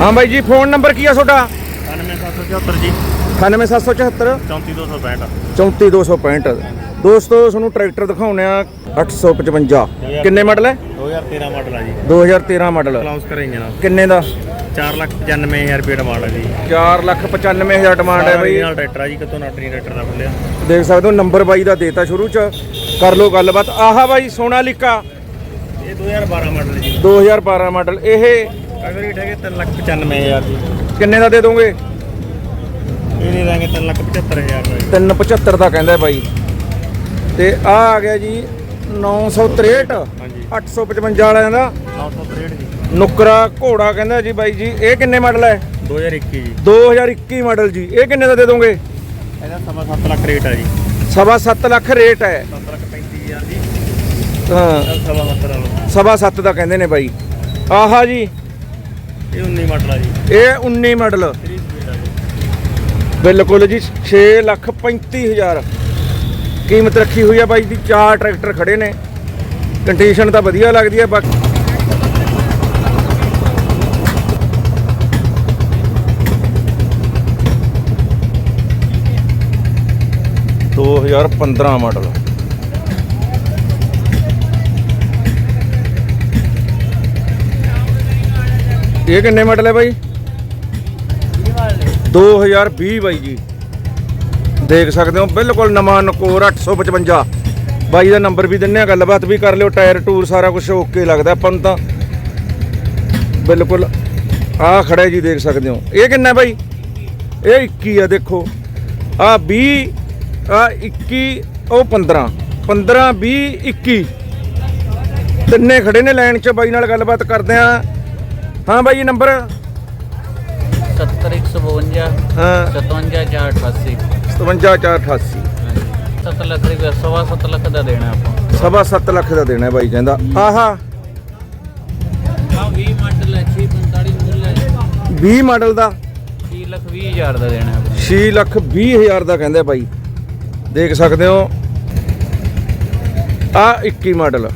ਹਾਂ ਬਾਈ ਜੀ phone number ਕੀ ਆ ਤੁਹਾਡਾ? 9774 ਜੀ। 98774 34265 34265 ਦੋਸਤੋ ਤੁਹਾਨੂੰ ਟਰੈਕਟਰ ਦਿਖਾਉਣੇ ਆ 855 ਕਿੰਨੇ ਮਾਡਲ ਹੈ? 2013 ਮਾਡਲ ਆ ਜੀ। 2013 ਮਾਡਲ ਕਲਾਉਸ ਕਰੇ ਇੰਜਨ ਕਿੰਨੇ ਦਾ? 495000 ਰੁਪਏ ਡਿਮਾਂਡ ਹੈ ਜੀ। 495000 ਡਿਮਾਂਡ ਹੈ ਬਾਈ। ਨਾਲ ਟਰੈਕਟਰ ਆ ਜੀ ਕਿਤੋਂ ਨਾ ਟਰੀ ਟਰੈਕਟਰ ਨਾ ਖੁੱਲਿਆ। ਦੇਖ ਸਕਦੇ ਹੋ ਨੰਬਰ ਬਾਈ ਦਾ ਦੇਤਾ ਸ਼ੁਰੂ ਚ। ਕਰ ਲੋ ਗੱਲਬਾਤ। ਆਹਾ ਬਾਈ ਸੋਨਾਲੀਕਾ। ਇਹ 2012 ਮਾਡਲ ਜੀ। 2012 ਮਾਡਲ ਇਹ ਅਗਰ ਇਹ ਹੈਗੇ 395000 ਜੀ ਕਿੰਨੇ ਦਾ ਦੇ ਦੋਗੇ? ਇਹ ਦੇ ਦਾਂਗੇ 375000 ਦਾ ਜੀ। 375 ਦਾ ਕਹਿੰਦਾ ਬਾਈ। ਤੇ ਆ ਆ ਗਿਆ ਜੀ 963 ਹਾਂਜੀ। 855 ਵਾਲਿਆਂ ਦਾ। 963 ਜੀ। ਨੁਕਰਾ ਘੋੜਾ ਕਹਿੰਦਾ ਜੀ ਬਾਈ ਜੀ ਇਹ ਕਿੰਨੇ ਮਾਡਲ ਹੈ? 2021 ਜੀ। 2021 ਮਾਡਲ ਜੀ ਇਹ ਕਿੰਨੇ ਦਾ ਦੇ ਦੋਗੇ? ਇਹਦਾ ਸਵਾ 7 ਲੱਖ ਰੇਟ ਆ ਜੀ। ਸਵਾ 7 ਲੱਖ ਰੇਟ ਹੈ। 7 ਲੱਖ 35000 ਜੀ। ਹਾਂ। ਸਵਾ 7 ਲਾ ਲਓ। ਸਵਾ 7 ਦਾ ਕਹਿੰਦੇ ਨੇ ਬਾਈ। ਆਹਾ ਜੀ ਇਹ 19 ਮਾਡਲ ਆ ਜੀ। ਇਹ 19 ਮਾਡਲ। 3 ਸਪੀਡ ਆ ਜੀ। ਬਿਲਕੁਲ ਜੀ 6 ਲੱਖ 35 ਹਜ਼ਾਰ। ਕੀਮਤ ਰੱਖੀ ਹੋਈ ਆ ਬਾਈ ਦੀ ਚਾਰ ਟਰੈਕਟਰ ਖੜੇ ਨੇ। ਕੰਡੀਸ਼ਨ ਤਾਂ ਵਧੀਆ ਲੱਗਦੀ ਹੈ ਬਾਕੀ ਦੋ ਹਜ਼ਾਰ 15 ਮਾਡਲ। ਇਹ ਕਿੰਨੇ ਮਾਡਲ ਹੈ ਬਾਈ? 2020 ਬਾਈ ਜੀ। ਦੇਖ ਸਕਦੇ ਹੋ, ਬਿਲਕੁਲ ਨਵਾਂ ਨਕੋਰ 855 ਬਾਈ ਦਾ ਨੰਬਰ ਵੀ ਦਿੰਨੇ ਆ, ਗੱਲਬਾਤ ਵੀ ਕਰ ਲਿਓ, ਟਾਇਰ ਟੂਰ ਸਾਰਾ ਕੁਝ ਓਕੇ ਲੱਗਦਾ, ਆਪਾਂ ਨੂੰ ਤਾਂ ਬਿਲਕੁਲ ਆ ਖੜਾ ਜੀ, ਦੇਖ ਸਕਦੇ ਹੋ। ਇਹ ਕਿੰਨਾ ਬਾਈ? ਇਹ 21 ਆ, ਦੇਖੋ। ਆ 20 ਆ 21 ਉਹ 15 15 20 21 ਤਿੰਨੇ ਖੜੇ ਨੇ ਲਾਈਨ 'ਚ, ਬਾਈ ਨਾਲ ਗੱਲਬਾਤ ਕਰਦੇ ਆ। ਹਾਂ ਬਾਈ ਨੰਬਰ? 70 152 ਹਾਂ। 57 488 57488 7 ਲੱਖ ਰੁਪਏ ਸਵਾ 7 ਲੱਖ ਦਾ ਦੇਣਾ ਆਪਾਂ। ਸਵਾ 7 ਲੱਖ ਦਾ ਦੇਣਾ ਬਾਈ ਕਹਿੰਦਾ। ਆਹਾ। ਹਾਂ 20 ਮਾਡਲ ਹੈ 645 ਮੁੱਲ ਹੈ। 20 ਮਾਡਲ ਦਾ? 6 ਲੱਖ 20 ਹਜ਼ਾਰ ਦਾ ਦੇਣਾ ਆਪਾਂ। 6 ਲੱਖ 20 ਹਜ਼ਾਰ ਦਾ ਕਹਿੰਦੇ ਬਾਈ। ਦੇਖ ਸਕਦੇ ਹੋ। ਆ 21 ਮਾਡਲ।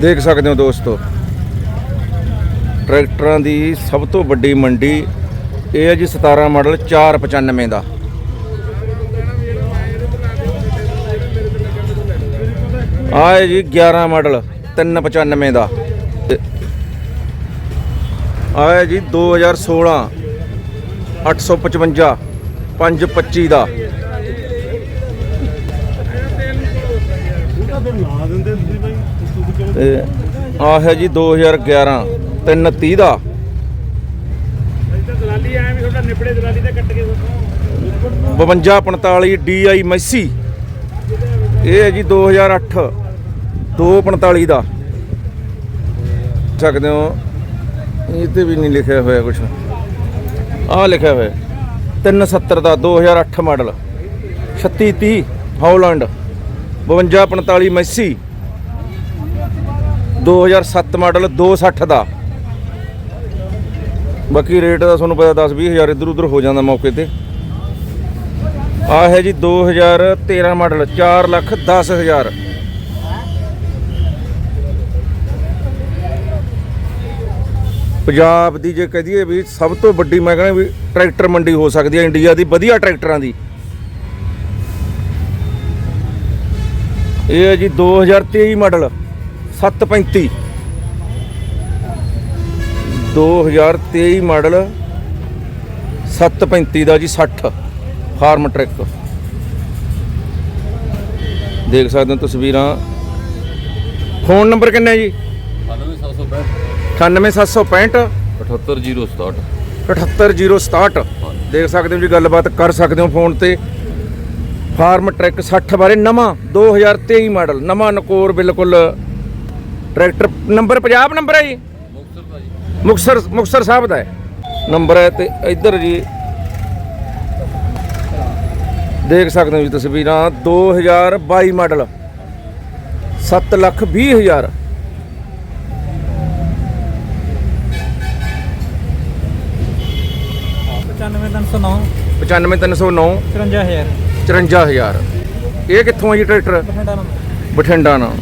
ਦੇਖ ਸਕਦੇ ਹੋ ਦੋਸਤੋ, ਟਰੈਕਟਰਾਂ ਦੀ ਸਭ ਤੋਂ ਵੱਡੀ ਮੰਡੀ ਇਹ ਹੈ ਜੀ 17 ਮਾਡਲ 495 ਦਾ। ਆ ਜੀ 11 ਮਾਡਲ 395 ਦਾ। ਤੇ ਆ ਹੈ ਜੀ 2016 855 525 ਦਾ। ਤੇ ਆ ਹੈ ਜੀ 2011 330 ਦਾ। ਦਲਾਲੀ ਐ ਵੀ ਤੁਹਾਡਾ ਨਿਬੜੇ ਦਲਾਲੀ ਤੇ ਕੱਟ ਕੇ 5245 DI ਮੈਸੀ। ਇਹ ਹੈ ਜੀ 2008 245 ਦਾ ਸਕਦੇ ਹੋ ਇਹ ਤੇ ਵੀ ਨਹੀਂ ਲਿਖਿਆ ਹੋਇਆ ਕੁਝ ਆਹ ਲਿਖਿਆ ਹੋਇਆ। 370 ਦਾ 2008 ਮਾਡਲ। 3630 ਹਾਲੈਂਡ। 5245 ਮੈਸੀ। 2007 ਮਾਡਲ 260 ਦਾ। ਬਾਕੀ ਰੇਟ ਦਾ ਤੁਹਾਨੂੰ ਪਤਾ 10 20 ਹਜ਼ਾਰ ਇੱਧਰ ਉੱਧਰ ਹੋ ਜਾਂਦਾ ਮੌਕੇ ਤੇ। ਆ ਹੈ ਜੀ 2013 ਮਾਡਲ 4 ਲੱਖ 10 ਹਜ਼ਾਰ। ਪੰਜਾਬ ਦੀ ਜੇ ਕਹਦੀਏ ਵੀ ਸਭ ਤੋਂ ਵੱਡੀ ਮੈਂ ਕਹਿੰਦਾ ਵੀ ਟਰੈਕਟਰ ਮੰਡੀ ਹੋ ਸਕਦੀ ਹੈ, ਇੰਡੀਆ ਦੀ ਵਧੀਆ ਟਰੈਕਟਰਾਂ ਦੀ। ਇਹ ਹੈ ਜੀ 2023 ਮਾਡਲ। 735 2023 ਮਾਡਲ 735 ਦਾ ਜੀ 60 ਫਾਰਮ ਟਰੈਕ। ਦੇਖ ਸਕਦੇ ਹੋ ਤਸਵੀਰਾਂ। ਫੋਨ ਨੰਬਰ ਕਿੰਨਾ ਹੈ ਜੀ? 98765 78067 78067 ਦੇਖ ਸਕਦੇ ਹੋ ਜੀ ਗੱਲਬਾਤ ਕਰ ਸਕਦੇ ਹੋ ਫੋਨ ਤੇ। ਫਾਰਮ ਟਰੈਕ 60 ਬਾਰੇ ਨਵਾਂ 2023 ਮਾਡਲ ਨਵਾਂ ਨਕੋਰ ਬਿਲਕੁਲ ਟਰੈਕਟਰ ਨੰਬਰ ਪੰਜਾਬ ਨੰਬਰ ਹੈ ਜੀ? ਮੁਕਸਰ ਮੁਕਸਰ ਸਾਹਿਬ ਦਾ ਹੈ। ਨੰਬਰ ਹੈ ਤੇ ਇੱਧਰ ਜੀ। ਦੇਖ ਸਕਦੇ ਹੋ ਜੀ ਤਸਵੀਰਾਂ 2022 ਮਾਡਲ। 7 ਲੱਖ 20 ਹਜ਼ਾਰ। ਪਚਾਨਵੇਂ ਤਿੰਨ ਸੌ ਨੌ। 95309 53 ਹਜ਼ਾਰ। 54000 ਇਹ ਕਿੱਥੋਂ ਆ ਜੀ ਟਰੈਕਟਰ? ਬਠਿੰਡਾ ਨੰਬਰ ਬਠਿੰਡਾ ਨਾਲ।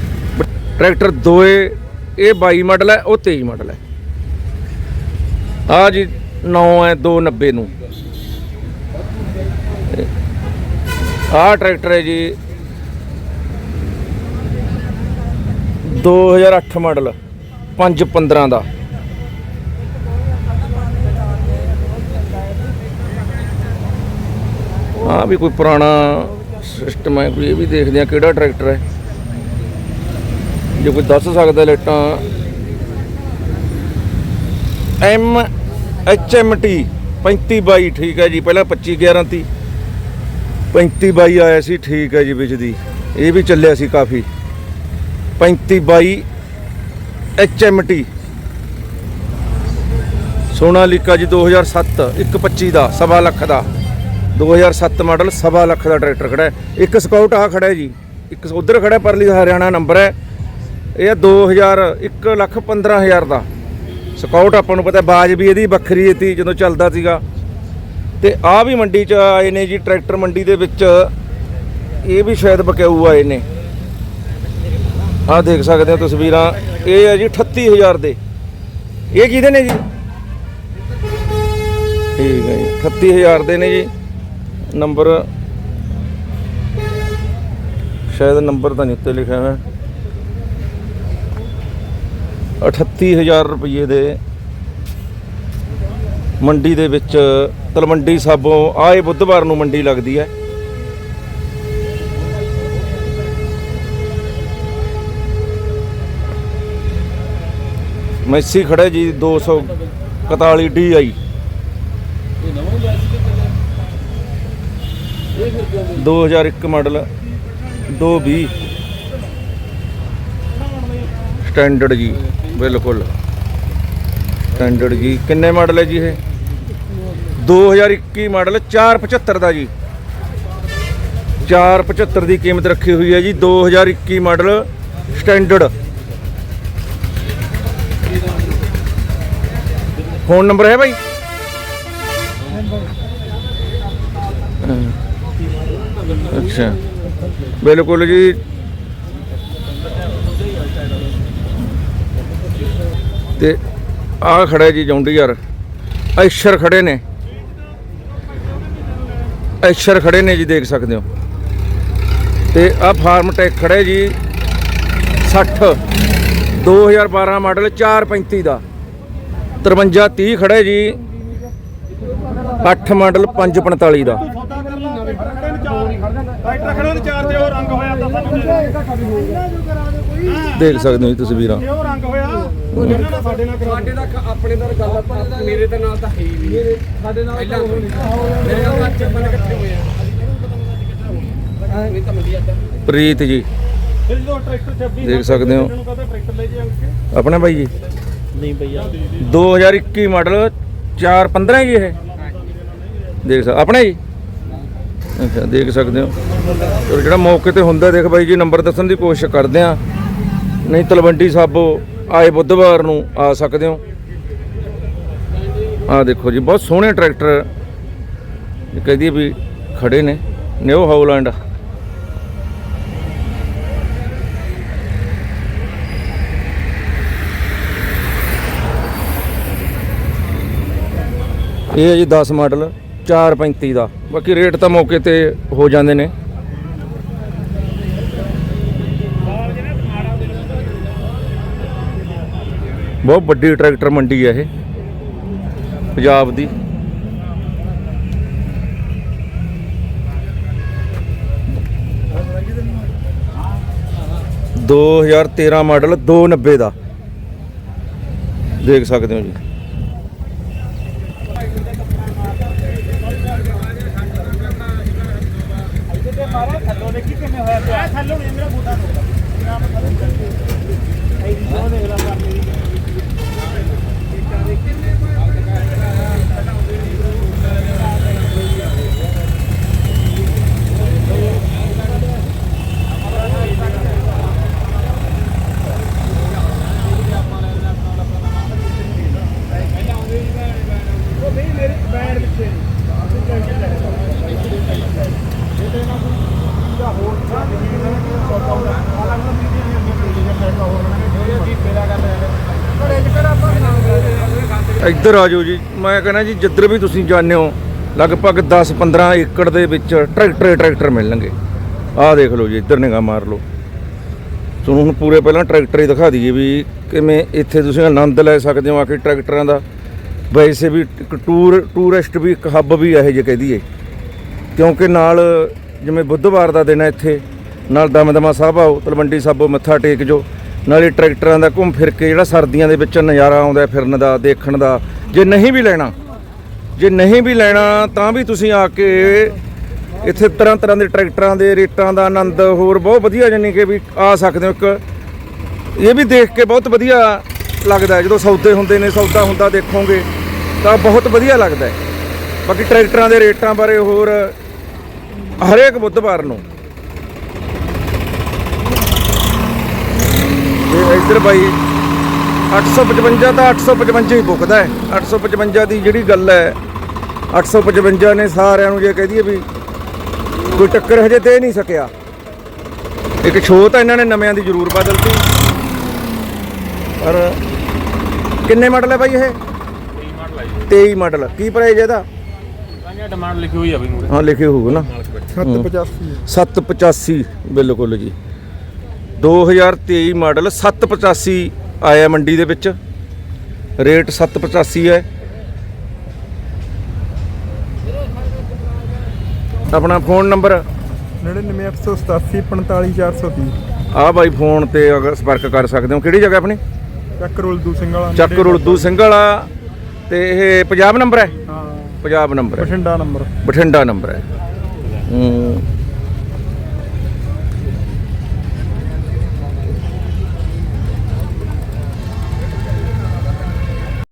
ਟਰੈਕਟਰ ਦੋਏ, ਇਹ 22 ਮਾਡਲ ਹੈ, ਉਹ 23 ਮਾਡਲ ਹੈ। ਆ ਜੀ 9 ਹੈ 290 ਨੂੰ। ਆਹ ਟਰੈਕਟਰ ਹੈ ਜੀ 2008 ਮਾਡਲ 515 ਦਾ। ਆ ਵੀ ਕੋਈ ਪੁਰਾਣਾ ਸਿਸਟਮ ਹੈ, ਕੋਈ ਇਹ ਵੀ ਦੇਖਦੇ ਆ ਕਿਹੜਾ ਟਰੈਕਟਰ ਹੈ। ਜੇ ਕੋਈ ਦੱਸ ਸਕਦਾ ਲੇਟਾਂ ਐਮ, ਐਚ ਐਮ ਟੀ 3522 ਠੀਕ ਹੈ ਜੀ, ਪਹਿਲਾਂ 2511 ਤੀ। 3522 ਆਇਆ ਸੀ, ਠੀਕ ਹੈ ਜੀ ਵਿੱਚ ਦੀ। ਇਹ ਵੀ ਚੱਲਿਆ ਸੀ ਕਾਫੀ। 3522 ਐਚ ਐਮ ਟੀ। ਸੋਨਾਲੀਕਾ ਜੀ 2007 125 ਦਾ, ਸਵਾ ਲੱਖ ਦਾ। 2007 ਮਾਡਲ, ਸਵਾ ਲੱਖ ਦਾ ਟਰੈਕਟਰ ਖੜਾ ਹੈ। ਇੱਕ ਸਕਾਊਟ ਆ ਖੜਾ ਹੈ ਜੀ। ਇੱਕ ਉਧਰ ਖੜਾ ਪਰਲੀ ਹਰਿਆਣਾ ਨੰਬਰ ਹੈ। ਇਹ ਹੈ 2000 1 ਲੱਖ 15000 ਦਾ। ਸਕਾਊਟ ਆਪਾਂ ਨੂੰ ਪਤਾ ਬਾਜ ਵੀ ਇਹਦੀ ਵੱਖਰੀ ਸੀ ਜਦੋਂ ਚੱਲਦਾ ਸੀਗਾ। ਤੇ ਆ ਵੀ ਮੰਡੀ 'ਚ ਆਏ ਨੇ ਜੀ, ਟਰੈਕਟਰ ਮੰਡੀ ਦੇ ਵਿੱਚ। ਇਹ ਵੀ ਸ਼ਾਇਦ ਬਕਾਊ ਆਏ ਨੇ। ਆਹ ਦੇਖ ਸਕਦੇ ਹੋ ਤਸਵੀਰਾਂ। ਇਹ ਹੈ ਜੀ 38000 ਦੇ। ਇਹ ਕਿਹਦੇ ਨੇ ਜੀ? ਠੀਕ ਹੈ ਜੀ 38000 ਦੇ ਨੇ ਜੀ। ਨੰਬਰ। ਸ਼ਾਇਦ ਨੰਬਰ ਤਾਂ ਨਹੀਂ ਉੱਤੇ ਲਿਖਿਆ ਹੋਇਆ। 38000 ਰੁਪਏ ਦੇ ਮੰਡੀ ਦੇ ਵਿੱਚ ਤਲਵੰਡੀ ਸਾਬੋਂ ਆਏ ਬੁੱਧਵਾਰ ਨੂੰ ਮੰਡੀ ਲੱਗਦੀ ਹੈ। ਮੈਸੀ ਖੜਾ ਜੀ 241 DI ਇਹ ਨਵਾਂ ਲਿਆ ਸੀ ਕਿ ਪਹਿਲਾਂ ਇਹ ਫਿਰ ਕਿਉਂ 2001 ਮਾਡਲ 220 ਸਟੈਂਡਰਡ ਜੀ। ਬਿਲਕੁਲ। ਸਟੈਂਡਰਡ ਜੀ। ਕਿੰਨੇ ਮਾਡਲ ਹੈ ਜੀ ਇਹ? 2021 ਮਾਡਲ 475 ਦਾ ਜੀ। 475 ਦੀ ਕੀਮਤ ਰੱਖੀ ਹੋਈ ਹੈ ਜੀ 2021 ਮਾਡਲ ਸਟੈਂਡਰਡ ਫੋਨ ਨੰਬਰ ਹੈ ਭਾਈ? ਅੱਛਾ। ਬਿਲਕੁਲ ਜੀ। ਤੇ ਆ ਖੜਾ ਜੀ ਜੌਂਡੀਆਰ ਐਸ਼ਰ ਖੜੇ ਨੇ। ਐਸ਼ਰ ਖੜੇ ਨੇ ਜੀ, ਦੇਖ ਸਕਦੇ ਹੋ। ਤੇ ਆ ਫਾਰਮ ਟੈਕ ਖੜਾ ਹੈ ਜੀ 60 2012 ਮਾਡਲ 435 ਦਾ। 53 30 ਖੜਾ ਜੀ 8 ਮਾਡਲ 545 ਦਾ। ਦੇਖ ਸਕਦੇ ਹੋ ਜੀ ਤਸਵੀਰਾਂ ਜੇ ਉਹ ਰੰਗ ਹੋਇਆ ਉਹ ਜਿਹੜਾ ਸਾਡੇ ਨਾਲ ਕਰਾ ਸਾਡੇ ਦਾ ਆਪਣੇ ਦਾ ਗੱਲ ਆਪਾਂ ਮੇਰੇ ਦੇ ਨਾਲ ਤਾਂ ਹੈ ਹੀ ਨਹੀਂ। ਸਾਡੇ ਨਾਲ ਪਹਿਲਾਂ ਮੇਰੇ ਨਾਲ ਤਾਂ ਚੱਪਨ ਇਕੱਠੇ ਹੋਏ ਆ। ਇਹ ਤਾਂ ਮੰਦੀ ਅੱਡਾ ਪ੍ਰੀਤ ਜੀ। ਫਿਰ ਜਦੋਂ ਟਰੈਕਟਰ 26 ਦੇਖ ਸਕਦੇ ਹੋ। ਟਰੈਕਟਰ ਲੈ ਜੇ ਆਪਣਾ ਬਾਈ ਜੀ? ਨਹੀਂ ਭਈਆ 2021 ਮਾਡਲ 415 ਜੀ ਇਹ। ਦੇਖ ਸਕ ਆਪਣਾ ਜੀ? ਅੱਛਾ ਦੇਖ ਸਕਦੇ ਹੋ। ਚਲੋ ਜਿਹੜਾ ਮੌਕੇ ਤੇ ਹੁੰਦਾ ਦੇਖ ਬਾਈ ਜੀ ਨੰਬਰ ਦੱਸਣ ਦੀ ਕੋਸ਼ਿਸ਼ ਕਰਦੇ ਆ ਨਹੀਂ ਤਲਵੰਡੀ ਸਾਬੋ ਆਏ ਬੁੱਧਵਾਰ ਨੂੰ ਆ ਸਕਦੇ ਹੋ। ਆ ਦੇਖੋ ਜੀ, ਬਹੁਤ ਸੋਹਣੇ ਟਰੈਕਟਰ ਇਹ ਕਹਦੀ ਵੀ ਖੜੇ ਨੇ, ਨਿਊ ਹਾਊਲੈਂਡ। ਇਹ ਹੈ ਜੀ 10 ਮਾਡਲ 435 ਦਾ। ਬਾਕੀ ਰੇਟ ਤਾਂ ਮੌਕੇ ਤੇ ਹੋ ਜਾਂਦੇ ਨੇ। ਬਹੁਤ ਵੱਡੀ ਟਰੈਕਟਰ ਮੰਡੀ ਹੈ ਇਹ, ਪੰਜਾਬ ਦੀ। ਦੋ ਹਜ਼ਾਰ ਤੇਰਾਂ ਮਾਡਲ 290 ਦਾ। ਦੇਖ ਸਕਦੇ ਹੋ ਜੀ। ਥੱਲੋਂ ਦੇਖੀ ਕਿਵੇਂ ਹੋਇਆ ਪਿਆ ਮੇਰਾ ਬੂਟਾ ਤੋਂ ਦੇਖ ਲਾ ਕਰਨੀ ਉਹ Thank you. ਇੱਧਰ ਆ ਜਾਓ ਜੀ। ਮੈਂ ਕਹਿੰਦਾ ਜੀ, ਜਿੱਧਰ ਵੀ ਤੁਸੀਂ ਜਾਂਦੇ ਹੋ, ਲਗਭਗ 10-15 ਏਕੜ ਦੇ ਵਿੱਚ ਟਰੈਕਟਰ ਟਰੈਕਟਰ ਮਿਲਣਗੇ। ਆਹ ਦੇਖ ਲਓ ਜੀ, ਇੱਧਰ ਨਿਗਾਹ ਮਾਰ ਲਓ। ਤੁਹਾਨੂੰ ਹੁਣ ਪੂਰੇ ਪਹਿਲਾਂ ਟਰੈਕਟਰ ਹੀ ਦਿਖਾ ਦਈਏ ਵੀ ਕਿਵੇਂ ਇੱਥੇ ਤੁਸੀਂ ਆਨੰਦ ਲੈ ਸਕਦੇ ਹੋ ਆ ਕੇ ਟਰੈਕਟਰਾਂ ਦਾ। ਵੈਸੇ ਵੀ ਇੱਕ ਟੂਰ, ਟੂਰਿਸਟ ਵੀ ਇੱਕ ਹੱਬ ਵੀ ਇਹੋ ਜਿਹੇ ਕਹਿ ਦਈਏ। ਕਿਉਂਕਿ ਨਾਲ ਜਿਵੇਂ ਬੁੱਧਵਾਰ ਦਾ ਦਿਨ ਹੈ ਇੱਥੇ, ਨਾਲ ਦਮਦਮਾ ਸਾਹਿਬ ਆਓ, ਤਲਵੰਡੀ ਸਾਬੋ ਮੱਥਾ ਟੇਕ ਜੋ। ਨਾਲੇ ਟਰੈਕਟਰਾਂ ਦਾ ਘੁੰਮ ਫਿਰ ਕੇ ਜਿਹੜਾ ਸਰਦੀਆਂ ਦੇ ਵਿੱਚ ਨਜ਼ਾਰਾ ਆਉਂਦਾ ਫਿਰਨ ਦਾ, ਦੇਖਣ ਦਾ, ਜੇ ਨਹੀਂ ਵੀ ਲੈਣਾ, ਜੇ ਨਹੀਂ ਵੀ ਲੈਣਾ, ਤਾਂ ਵੀ ਤੁਸੀਂ ਆ ਕੇ ਇੱਥੇ ਤਰ੍ਹਾਂ ਤਰ੍ਹਾਂ ਦੇ ਟਰੈਕਟਰਾਂ ਦੇ ਰੇਟਾਂ ਦਾ ਆਨੰਦ ਹੋਰ ਬਹੁਤ ਵਧੀਆ ਜਾਨੀ ਕਿ ਵੀ ਆ ਸਕਦੇ ਹੋ ਇੱਕ। ਇਹ ਵੀ ਦੇਖ ਕੇ ਬਹੁਤ ਵਧੀਆ ਲੱਗਦਾ ਜਦੋਂ ਸੌਦੇ ਹੁੰਦੇ ਨੇ, ਸੌਦਾ ਹੁੰਦਾ ਦੇਖੋਗੇ, ਤਾਂ ਬਹੁਤ ਵਧੀਆ ਲੱਗਦਾ ਬਾਕੀ ਟਰੈਕਟਰਾਂ ਦੇ ਰੇਟਾਂ ਬਾਰੇ ਹੋਰ ਹਰੇਕ ਬੁੱਧਵਾਰ ਨੂੰ ਤੇ ਇੱਧਰ ਬਾਈ 855 ਤਾਂ 855 ਹੀ ਬੁੱਕਦਾ ਹੈ। 855 ਦੀ ਜਿਹੜੀ ਗੱਲ ਹੈ 855 ਨੇ ਸਾਰਿਆਂ ਨੂੰ ਜੇ ਕਹਿ ਦਈਏ ਵੀ ਕੋਈ ਟੱਕਰ ਹਜੇ ਦੇ ਨਹੀਂ ਸਕਿਆ। ਇੱਕ ਛੋ ਤਾਂ ਇਹਨਾਂ ਨੇ ਨਵਿਆਂ ਦੀ ਜ਼ਰੂਰ ਬਦਲਤੀ ਪਰ ਕਿੰਨੇ ਮਾਡਲ ਹੈ ਬਾਈ ਇਹ? 23 ਮਾਡਲ। ਕੀ ਪ੍ਰਾਈਸ ਇਹਦਾ? ਕਾਂਜਾ ਡਿਮਾਂਡ ਲਿਖੀ ਹੋਈ ਆ ਬਈ ਮੂਰੇ। ਹਾਂ ਲਿਖੇ ਹੋਊਗਾ ਨਾ। 785 785 ਬਿਲਕੁਲ ਜੀ। 2023 ਮਾਡਲ 785 ਆਇਆ ਮੰਡੀ ਦੇ ਵਿੱਚ। ਰੇਟ 785 ਹੈ। ਆਪਣਾ ਫੋਨ ਨੰਬਰ? 99887 45430 ਆ ਬਾਈ ਫੋਨ ਤੇ ਅਗਰ ਸੰਪਰਕ ਕਰ ਸਕਦੇ ਹੋ। ਕਿਹੜੀ ਜਗ੍ਹਾ ਆਪਣੀ? ਚੱਕ ਰੁਲਦੂ ਸਿੰਘ ਵਾਲਾ। ਚੱਕ ਸਿੰਘ ਵਾਲਾ। ਤੇ ਇਹ ਪੰਜਾਬ ਨੰਬਰ ਹੈ? ਹਾਂ। ਪੰਜਾਬ ਨੰਬਰ ਹੈ। ਬਠਿੰਡਾ ਨੰਬਰ। ਬਠਿੰਡਾ ਨੰਬਰ ਹੈ। ਹੂੰ।